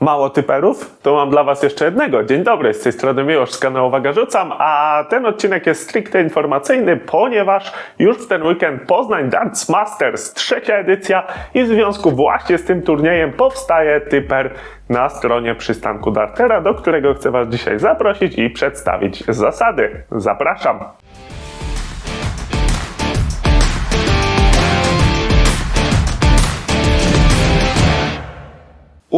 Mało typerów? To mam dla Was jeszcze jednego. Dzień dobry, z tej strony Miłosz z kanału Rzucam, a ten odcinek jest stricte informacyjny, ponieważ już w ten weekend Poznań Darts Masters, trzecia edycja i w związku właśnie z tym turniejem powstaje typer na stronie przystanku Dartera, do którego chcę Was dzisiaj zaprosić i przedstawić zasady. Zapraszam!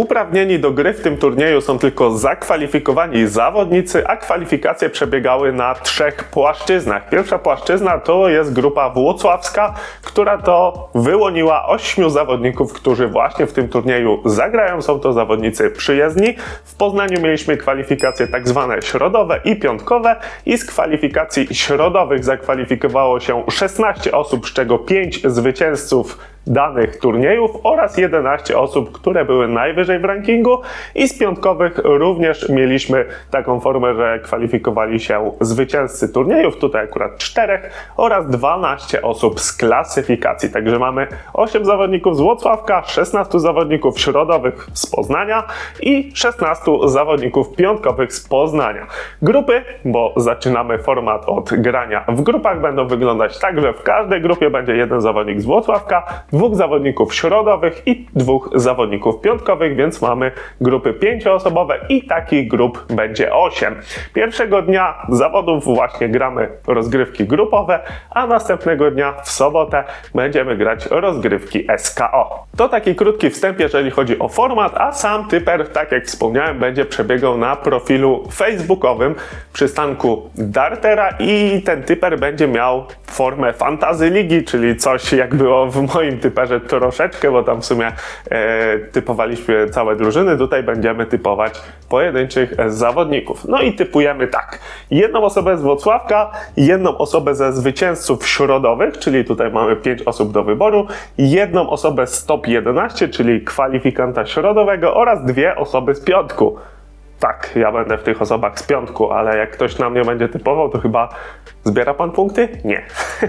Uprawnieni do gry w tym turnieju są tylko zakwalifikowani zawodnicy, a kwalifikacje przebiegały na trzech płaszczyznach. Pierwsza płaszczyzna to jest grupa włocławska, która to wyłoniła ośmiu zawodników, którzy właśnie w tym turnieju zagrają. Są to zawodnicy przyjezdni. W Poznaniu mieliśmy kwalifikacje tak zwane środowe i piątkowe i z kwalifikacji środowych zakwalifikowało się 16 osób, z czego 5 zwycięzców danych turniejów oraz 11 osób, które były najwyżej w rankingu i z piątkowych również mieliśmy taką formę, że kwalifikowali się zwycięzcy turniejów, tutaj akurat 4 oraz 12 osób z klasyfikacji. Także mamy 8 zawodników z Włocławka, 16 zawodników środowych z Poznania i 16 zawodników piątkowych z Poznania. Grupy, bo zaczynamy format od grania w grupach, będą wyglądać tak, że w każdej grupie będzie jeden zawodnik z Włocławka, dwóch zawodników środowych i dwóch zawodników piątkowych, więc mamy grupy pięcioosobowe i takich grup będzie 8. Pierwszego dnia zawodów właśnie gramy rozgrywki grupowe, a następnego dnia w sobotę będziemy grać rozgrywki SKO. To taki krótki wstęp, jeżeli chodzi o format, a sam typer, tak jak wspomniałem, będzie przebiegał na profilu facebookowym przystanku Dartera i ten typer będzie miał formę fantazy ligi, czyli coś jak było w moim typerze troszeczkę, bo tam w sumie e, typowaliśmy całe drużyny, tutaj będziemy typować pojedynczych zawodników. No i typujemy tak, jedną osobę z Wrocławka, jedną osobę ze zwycięzców środowych, czyli tutaj mamy 5 osób do wyboru, jedną osobę z top 11, czyli kwalifikanta środowego oraz dwie osoby z piątku. Tak, ja będę w tych osobach z piątku, ale jak ktoś na mnie będzie typował, to chyba zbiera pan punkty? Nie.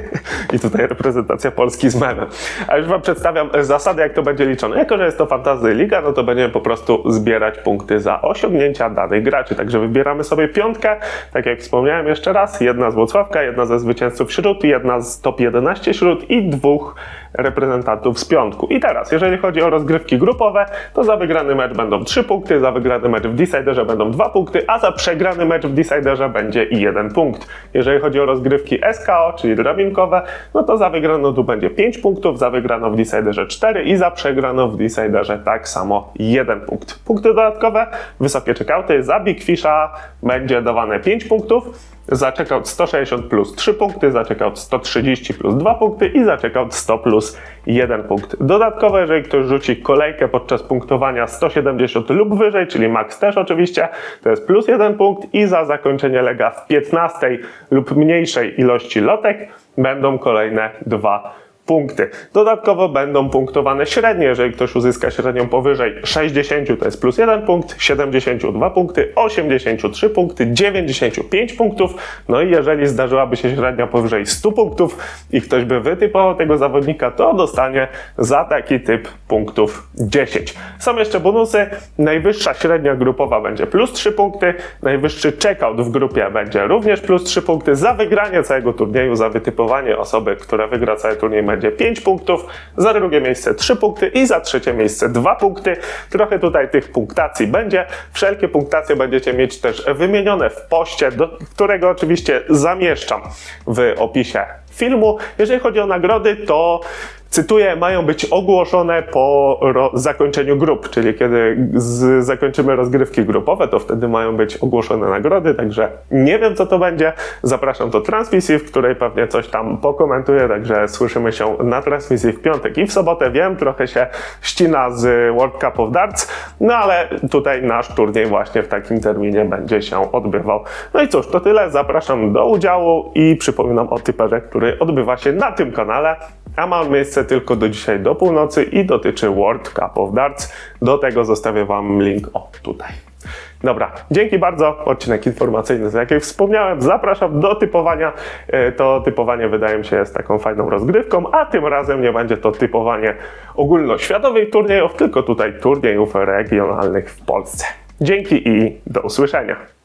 I tutaj reprezentacja Polski z memem. A już wam przedstawiam zasady, jak to będzie liczone. Jako, że jest to Fantasy Liga, no to będziemy po prostu zbierać punkty za osiągnięcia danych graczy. Także wybieramy sobie piątkę, tak jak wspomniałem jeszcze raz, jedna z Włocławka, jedna ze zwycięzców śród, jedna z top 11 śród i dwóch reprezentantów z piątku. I teraz, jeżeli chodzi o rozgrywki grupowe, to za wygrany mecz będą 3 punkty, za wygrany mecz w Deciderze będą 2 punkty, a za przegrany mecz w Deciderze będzie i 1 punkt. Jeżeli chodzi o rozgrywki SKO, czyli drabinkowe, no to za wygraną tu będzie 5 punktów, za wygraną w Deciderze 4 i za przegraną w Deciderze tak samo 1 punkt. Punkty dodatkowe, wysokie checkouty, za Big Fisha będzie dawane 5 punktów, za checkout 160 plus 3 punkty, za checkout 130 plus 2 punkty i za checkout 100 plus 1 punkt. Dodatkowo, jeżeli ktoś rzuci kolejkę podczas punktowania 170 lub wyżej, czyli max też oczywiście, to jest plus 1 punkt i za zakończenie lega w 15 lub mniejszej ilości lotek będą kolejne 2 punkty. Dodatkowo będą punktowane średnie, jeżeli ktoś uzyska średnią powyżej 60 to jest plus 1 punkt, 72 punkty, 83 punkty, 95 punktów. No i jeżeli zdarzyłaby się średnia powyżej 100 punktów i ktoś by wytypował tego zawodnika, to dostanie za taki typ punktów 10. Są jeszcze bonusy. Najwyższa średnia grupowa będzie plus 3 punkty, najwyższy checkout w grupie będzie również plus 3 punkty. Za wygranie całego turnieju, za wytypowanie osoby, która wygra cały turniej 5 punktów, za drugie miejsce 3 punkty i za trzecie miejsce 2 punkty. Trochę tutaj tych punktacji będzie. Wszelkie punktacje będziecie mieć też wymienione w poście, do którego oczywiście zamieszczam w opisie filmu. Jeżeli chodzi o nagrody, to cytuję, mają być ogłoszone po zakończeniu grup, czyli kiedy zakończymy rozgrywki grupowe, to wtedy mają być ogłoszone nagrody, także nie wiem co to będzie. Zapraszam do transmisji, w której pewnie coś tam pokomentuję, także słyszymy się na transmisji w piątek i w sobotę. Wiem, trochę się ścina z World Cup of Darts, no ale tutaj nasz turniej właśnie w takim terminie będzie się odbywał. No i cóż, to tyle. Zapraszam do udziału i przypominam o typerze, który odbywa się na tym kanale a ma miejsce tylko do dzisiaj do północy i dotyczy World Cup of Darts. Do tego zostawię Wam link o tutaj. Dobra, dzięki bardzo. Odcinek informacyjny, jak wspomniałem, zapraszam do typowania. E, To typowanie wydaje mi się jest taką fajną rozgrywką, a tym razem nie będzie to typowanie ogólnoświatowych turniejów, tylko tutaj turniejów regionalnych w Polsce. Dzięki i do usłyszenia.